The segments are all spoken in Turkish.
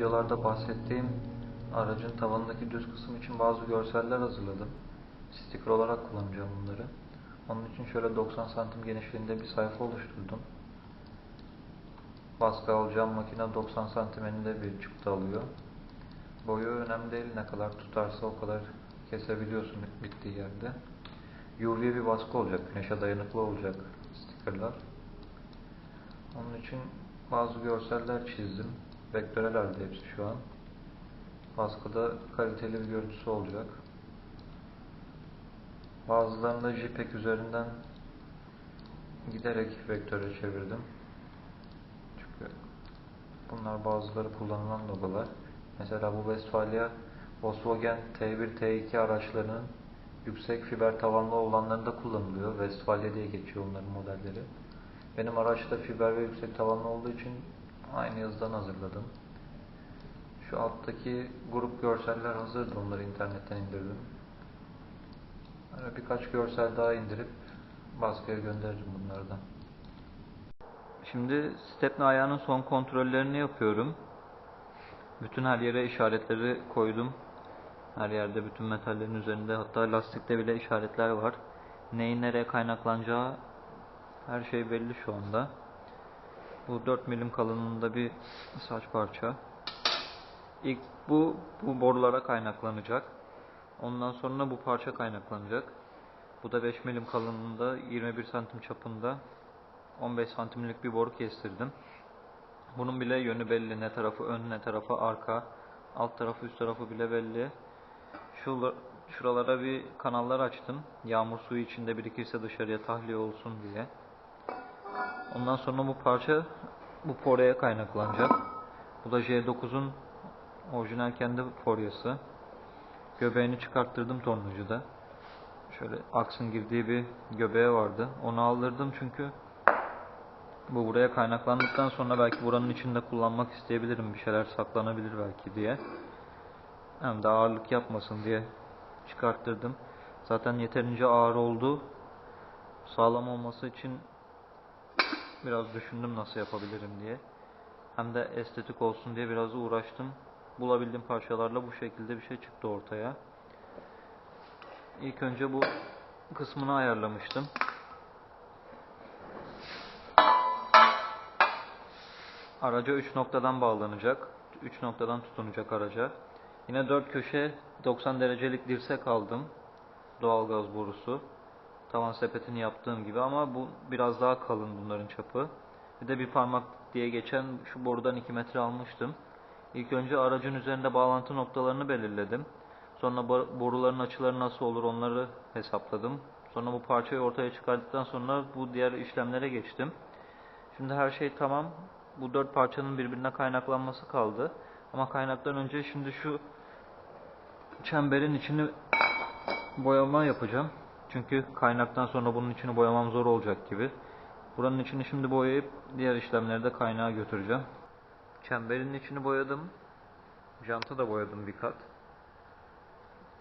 Videolarda bahsettiğim aracın tavanındaki düz kısım için bazı görseller hazırladım. Sticker olarak kullanacağım bunları. Onun için şöyle 90 santim genişliğinde bir sayfa oluşturdum. Baskı alacağım makine 90 santim eninde bir çıktı alıyor. Boyu önemli değil ne kadar tutarsa o kadar kesebiliyorsun bittiği yerde. UV bir baskı olacak, güneşe dayanıklı olacak stickerlar. Onun için bazı görseller çizdim. Vektörel halde hepsi şu an. Baskıda kaliteli bir görüntüsü olacak. Bazılarını JPEG üzerinden giderek vektöre çevirdim. Çünkü bunlar bazıları kullanılan logolar. Mesela bu Westfalia Volkswagen T1 T2 araçlarının yüksek fiber tavanlı olanlarında kullanılıyor. Westfalia diye geçiyor onların modelleri. Benim araçta fiber ve yüksek tavanlı olduğu için aynı yazıdan hazırladım. Şu alttaki grup görseller hazırdı. Onları internetten indirdim. Birkaç görsel daha indirip baskıya gönderirim bunlardan. Şimdi stepne ayağının son kontrollerini yapıyorum. Bütün her yere işaretleri koydum. Her yerde bütün metallerin üzerinde hatta lastikte bile işaretler var. Neyin nereye kaynaklanacağı her şey belli şu anda. Bu 4 milim kalınlığında bir saç parça. İlk bu bu borulara kaynaklanacak. Ondan sonra bu parça kaynaklanacak. Bu da 5 milim kalınlığında 21 santim çapında 15 santimlik bir boru kestirdim. Bunun bile yönü belli. Ne tarafı ön ne tarafı arka. Alt tarafı üst tarafı bile belli. Şu şuralara bir kanallar açtım. Yağmur suyu içinde birikirse dışarıya tahliye olsun diye. Ondan sonra bu parça bu poraya kaynaklanacak. Bu da J9'un orijinal kendi poryası. Göbeğini çıkarttırdım tornacıda. Şöyle aksın girdiği bir göbeği vardı. Onu aldırdım çünkü bu buraya kaynaklandıktan sonra belki buranın içinde kullanmak isteyebilirim. Bir şeyler saklanabilir belki diye. Hem de ağırlık yapmasın diye çıkarttırdım. Zaten yeterince ağır oldu. Sağlam olması için biraz düşündüm nasıl yapabilirim diye. Hem de estetik olsun diye biraz uğraştım. Bulabildiğim parçalarla bu şekilde bir şey çıktı ortaya. İlk önce bu kısmını ayarlamıştım. Araca 3 noktadan bağlanacak. 3 noktadan tutunacak araca. Yine 4 köşe 90 derecelik dirsek aldım. Doğalgaz borusu. Tavan sepetini yaptığım gibi ama bu biraz daha kalın bunların çapı. Bir de bir parmak diye geçen şu borudan 2 metre almıştım. İlk önce aracın üzerinde bağlantı noktalarını belirledim. Sonra boruların açıları nasıl olur onları hesapladım. Sonra bu parçayı ortaya çıkardıktan sonra bu diğer işlemlere geçtim. Şimdi her şey tamam. Bu dört parçanın birbirine kaynaklanması kaldı. Ama kaynaktan önce şimdi şu çemberin içini boyama yapacağım. Çünkü kaynaktan sonra bunun içini boyamam zor olacak gibi. Buranın içini şimdi boyayıp diğer işlemlerde kaynağa götüreceğim. Çemberin içini boyadım. Jantı da boyadım bir kat.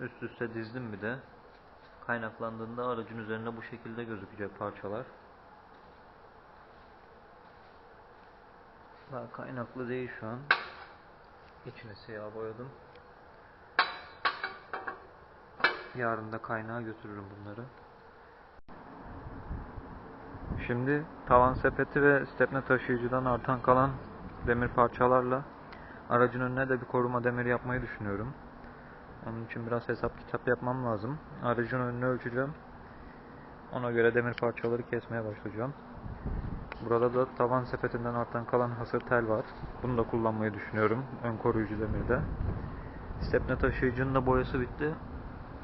Üst üste dizdim bir de. Kaynaklandığında aracın üzerinde bu şekilde gözükecek parçalar. Daha kaynaklı değil şu an. İçini siyah boyadım. Yarın da kaynağa götürürüm bunları. Şimdi tavan sepeti ve stepne taşıyıcıdan artan kalan demir parçalarla aracın önüne de bir koruma demiri yapmayı düşünüyorum. Onun için biraz hesap kitap yapmam lazım. Aracın önünü ölçeceğim. Ona göre demir parçaları kesmeye başlayacağım. Burada da tavan sepetinden artan kalan hasır tel var. Bunu da kullanmayı düşünüyorum. Ön koruyucu demirde. Stepne taşıyıcının da boyası bitti.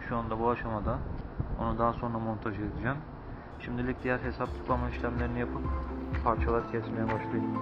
Şu anda bu aşamada. Onu daha sonra montaj edeceğim. Şimdilik diğer hesap tutlama işlemlerini yapıp parçalar kesmeye başlayayım.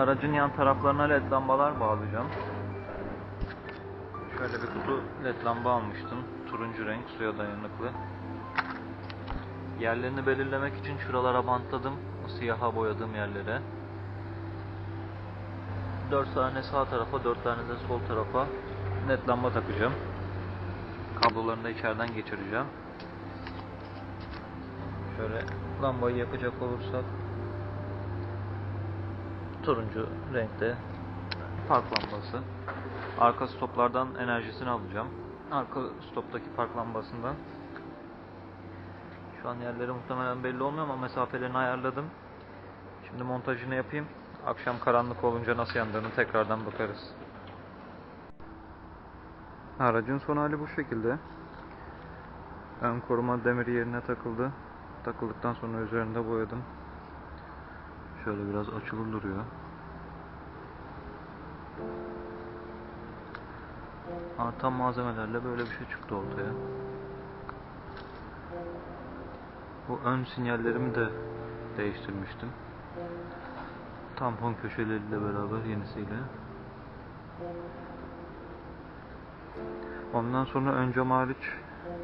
Aracın yan taraflarına led lambalar bağlayacağım. Şöyle bir kutu led lamba almıştım. Turuncu renk, suya dayanıklı. Yerlerini belirlemek için şuralara bantladım. Siyaha boyadığım yerlere. 4 tane sağ tarafa, 4 tane de sol tarafa led lamba takacağım. Kablolarını da içeriden geçireceğim. Şöyle lambayı yakacak olursak turuncu renkte park lambası. Arka stoplardan enerjisini alacağım. Arka stoptaki park lambasından. Şu an yerleri muhtemelen belli olmuyor ama mesafelerini ayarladım. Şimdi montajını yapayım. Akşam karanlık olunca nasıl yandığını tekrardan bakarız. Aracın son hali bu şekilde. Ön koruma demiri yerine takıldı. Takıldıktan sonra üzerinde boyadım. Şöyle biraz açılı duruyor. Artan malzemelerle böyle bir şey çıktı ortaya. Bu ön sinyallerimi de değiştirmiştim. Tampon köşeleriyle beraber yenisiyle. Ondan sonra ön cam hariç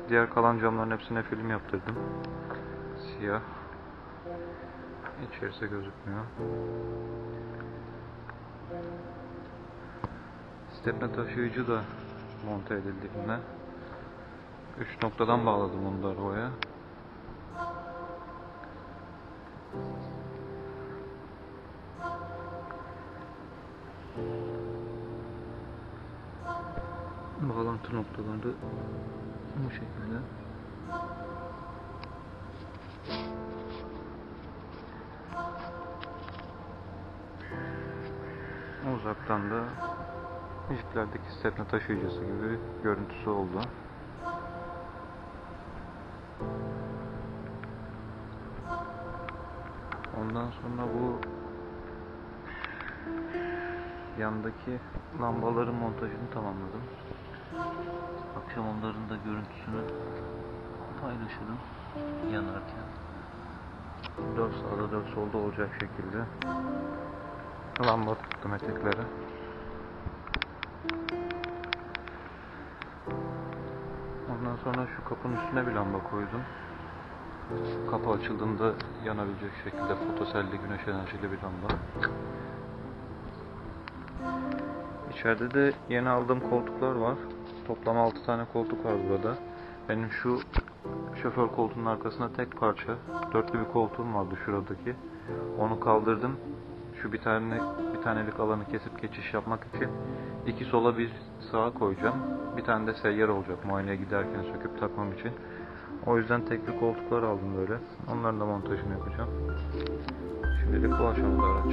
diğer kalan camların hepsine film yaptırdım. Siyah. İçerisi gözükmüyor. Stepne taşıyıcı da monte edildi yine. 3 noktadan bağladım onu da arabaya. Bağlantı noktaları bu şekilde. Uzaktan da Jeeplerdeki stepne taşıyıcısı gibi görüntüsü oldu. Ondan sonra bu yandaki lambaların montajını tamamladım. Akşam onların da görüntüsünü paylaşırım yanarken. 4 sağda 4 solda olacak şekilde lamba tuttum eteklere. Ondan sonra şu kapının üstüne bir lamba koydum. Kapı açıldığında yanabilecek şekilde fotoselli güneş enerjili bir lamba. İçeride de yeni aldığım koltuklar var. Toplam 6 tane koltuk var burada. Benim şu şoför koltuğunun arkasında tek parça dörtlü bir koltuğum vardı şuradaki. Onu kaldırdım. Şu bir tane bir tanelik alanı kesip geçiş yapmak için iki sola bir sağa koyacağım. Bir tane de seyyar olacak muayeneye giderken söküp takmam için. O yüzden tekli koltuklar aldım böyle. Onların da montajını yapacağım. Şimdilik bu aşamada araç.